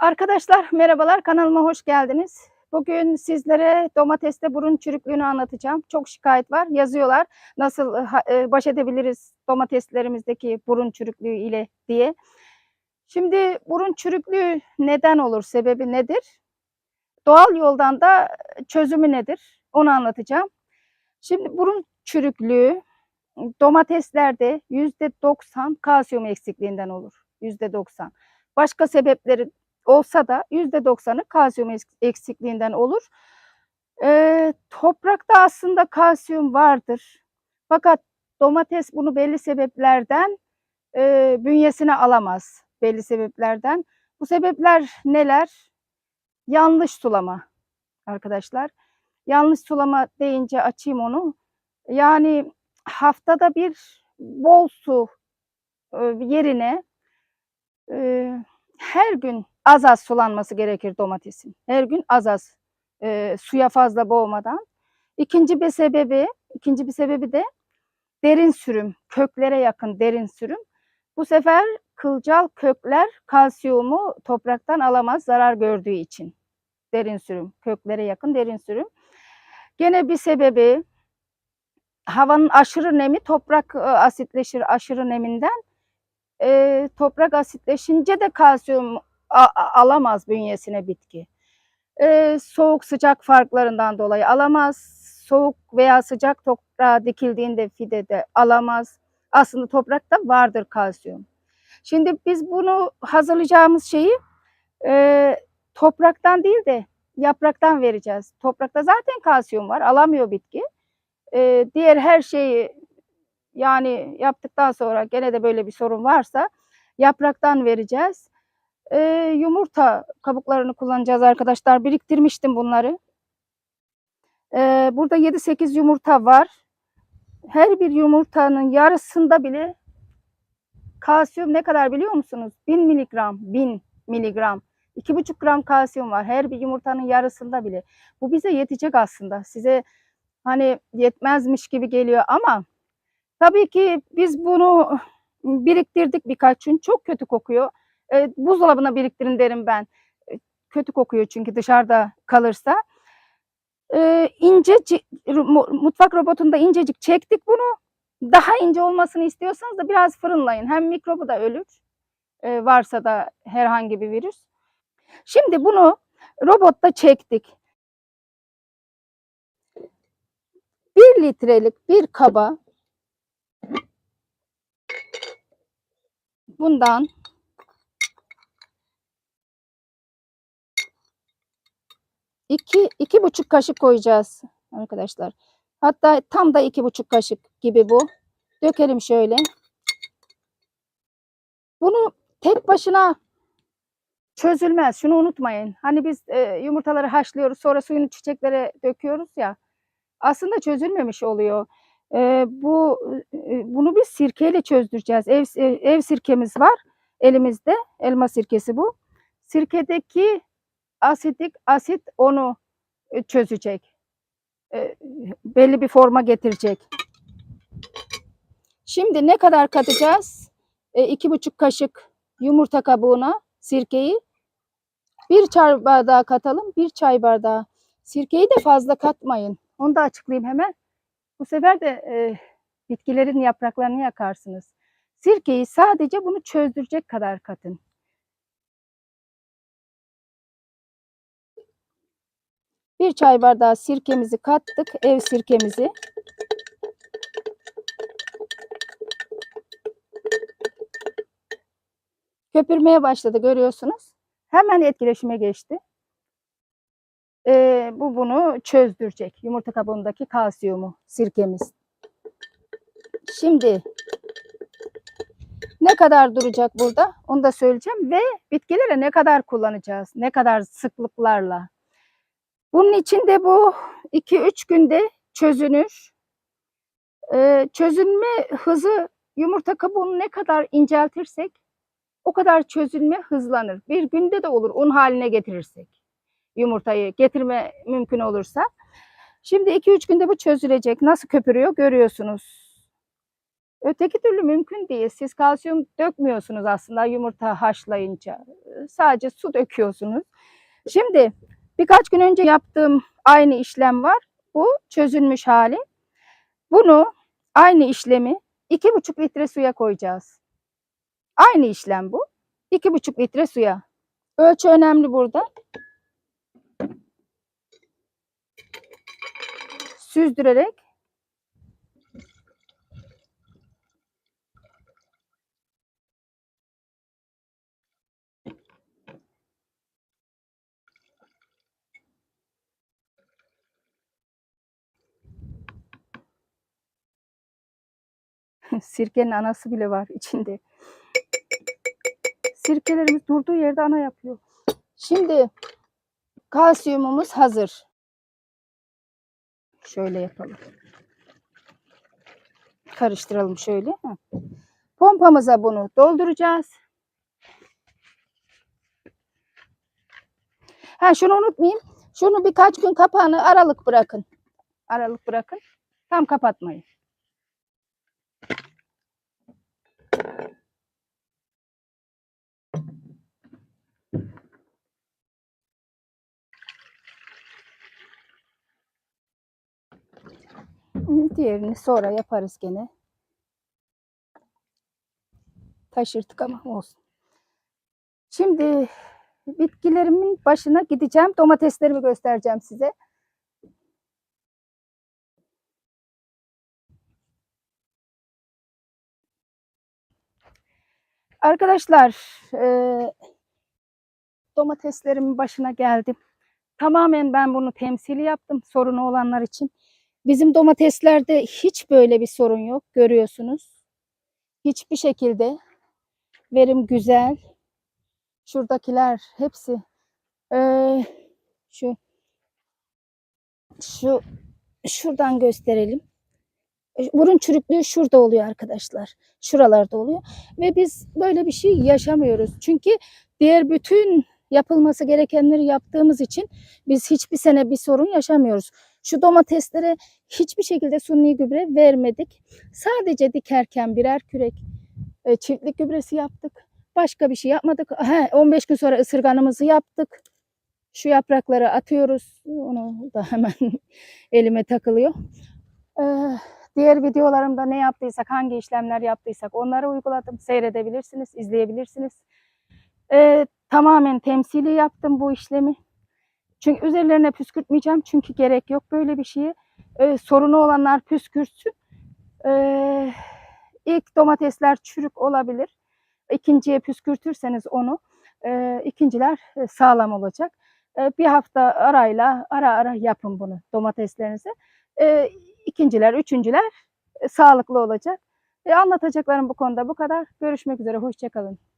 Arkadaşlar merhabalar kanalıma hoş geldiniz. Bugün sizlere domateste burun çürüklüğünü anlatacağım. Çok şikayet var yazıyorlar nasıl e, e, baş edebiliriz domateslerimizdeki burun çürüklüğü ile diye. Şimdi burun çürüklüğü neden olur sebebi nedir? Doğal yoldan da çözümü nedir onu anlatacağım. Şimdi burun çürüklüğü domateslerde %90 kalsiyum eksikliğinden olur. %90. Başka sebepleri olsa da %90'ı kalsiyum eks- eksikliğinden olur. Ee, toprakta aslında kalsiyum vardır. Fakat domates bunu belli sebeplerden e, bünyesine alamaz. Belli sebeplerden. Bu sebepler neler? Yanlış sulama arkadaşlar. Yanlış sulama deyince açayım onu. Yani haftada bir bol su e, yerine e, her gün az az sulanması gerekir domatesin. Her gün az az e, suya fazla boğmadan. İkinci bir sebebi, ikinci bir sebebi de derin sürüm, köklere yakın derin sürüm. Bu sefer kılcal kökler kalsiyumu topraktan alamaz zarar gördüğü için. Derin sürüm, köklere yakın derin sürüm. Gene bir sebebi havanın aşırı nemi toprak e, asitleşir aşırı neminden. E, toprak asitleşince de kalsiyum alamaz bünyesine bitki. E, soğuk sıcak farklarından dolayı alamaz. Soğuk veya sıcak toprağa dikildiğinde fidede alamaz. Aslında toprakta vardır kalsiyum. Şimdi biz bunu hazırlayacağımız şeyi e, topraktan değil de yapraktan vereceğiz. Toprakta zaten kalsiyum var, alamıyor bitki. E, diğer her şeyi yani yaptıktan sonra gene de böyle bir sorun varsa yapraktan vereceğiz. E, yumurta kabuklarını kullanacağız arkadaşlar. Biriktirmiştim bunları. E, burada 7-8 yumurta var. Her bir yumurtanın yarısında bile kalsiyum ne kadar biliyor musunuz? 1000 miligram, 1000 miligram. 2,5 gram kalsiyum var her bir yumurtanın yarısında bile. Bu bize yetecek aslında. Size hani yetmezmiş gibi geliyor ama tabii ki biz bunu biriktirdik birkaç gün. Çok kötü kokuyor. E, buzdolabına biriktirin derim ben. E, kötü kokuyor çünkü dışarıda kalırsa. E, ince mutfak robotunda incecik çektik bunu. Daha ince olmasını istiyorsanız da biraz fırınlayın. Hem mikrobu da ölür. e, varsa da herhangi bir virüs. Şimdi bunu robotta çektik. 1 litrelik bir kaba bundan iki, iki buçuk kaşık koyacağız arkadaşlar. Hatta tam da iki buçuk kaşık gibi bu. Dökelim şöyle. Bunu tek başına çözülmez. Şunu unutmayın. Hani biz e, yumurtaları haşlıyoruz sonra suyunu çiçeklere döküyoruz ya. Aslında çözülmemiş oluyor. E, bu e, bunu biz sirkeyle çözdüreceğiz. Ev, ev, ev sirkemiz var elimizde. Elma sirkesi bu. Sirkedeki asitik asit onu e, çözecek. E, belli bir forma getirecek. Şimdi ne kadar katacağız? E, iki buçuk kaşık yumurta kabuğuna sirkeyi bir çay bardağı katalım. Bir çay bardağı. Sirkeyi de fazla katmayın. Onu da açıklayayım hemen. Bu sefer de e, bitkilerin yapraklarını yakarsınız. Sirkeyi sadece bunu çözdürecek kadar katın. Bir çay bardağı sirkemizi kattık. Ev sirkemizi. Köpürmeye başladı görüyorsunuz. Hemen etkileşime geçti. Ee, bu bunu çözdürecek. Yumurta kabuğundaki kalsiyumu, sirkemiz. Şimdi ne kadar duracak burada onu da söyleyeceğim ve bitkilere ne kadar kullanacağız, ne kadar sıklıklarla. Bunun için de bu 2-3 günde çözünür. Ee, çözünme hızı yumurta kabuğunu ne kadar inceltirsek o kadar çözülme hızlanır. Bir günde de olur un haline getirirsek yumurtayı getirme mümkün olursa. Şimdi 2-3 günde bu çözülecek. Nasıl köpürüyor görüyorsunuz. Öteki türlü mümkün değil. Siz kalsiyum dökmüyorsunuz aslında yumurta haşlayınca. Sadece su döküyorsunuz. Şimdi birkaç gün önce yaptığım aynı işlem var. Bu çözülmüş hali. Bunu aynı işlemi iki buçuk litre suya koyacağız. Aynı işlem bu. İki buçuk litre suya. Ölçü önemli burada. Süzdürerek Sirkenin anası bile var içinde. Sirkelerimiz durduğu yerde ana yapıyor. Şimdi kalsiyumumuz hazır. Şöyle yapalım. Karıştıralım şöyle. Pompamıza bunu dolduracağız. Ha şunu unutmayayım. Şunu birkaç gün kapağını aralık bırakın. Aralık bırakın. Tam kapatmayın. Diğerini sonra yaparız gene. Taşırtık ama olsun. Şimdi bitkilerimin başına gideceğim. Domateslerimi göstereceğim size. Arkadaşlar, eee, domateslerimin başına geldim. Tamamen ben bunu temsili yaptım sorunu olanlar için. Bizim domateslerde hiç böyle bir sorun yok görüyorsunuz. Hiçbir şekilde verim güzel. Şuradakiler hepsi eee, şu şu şuradan gösterelim. E, Burun çürüklüğü şurada oluyor arkadaşlar. Şuralarda oluyor ve biz böyle bir şey yaşamıyoruz. Çünkü diğer bütün yapılması gerekenleri yaptığımız için biz hiçbir sene bir sorun yaşamıyoruz. Şu domateslere hiçbir şekilde suni gübre vermedik. Sadece dikerken birer kürek e, çiftlik gübresi yaptık. Başka bir şey yapmadık. He, 15 gün sonra ısırganımızı yaptık. Şu yaprakları atıyoruz. Onu da hemen elime takılıyor. Ee, diğer videolarımda ne yaptıysak, hangi işlemler yaptıysak onları uyguladım. Seyredebilirsiniz, izleyebilirsiniz. Ee, tamamen temsili yaptım bu işlemi. Çünkü üzerlerine püskürtmeyeceğim. Çünkü gerek yok böyle bir şeye. Ee, sorunu olanlar püskürtsün. Ee, ilk domatesler çürük olabilir. İkinciye püskürtürseniz onu, e, ikinciler e, sağlam olacak. E, bir hafta arayla ara ara yapın bunu domateslerinize. E, ikinciler, üçüncüler e, sağlıklı olacak. E, anlatacaklarım bu konuda bu kadar. Görüşmek üzere, hoşçakalın.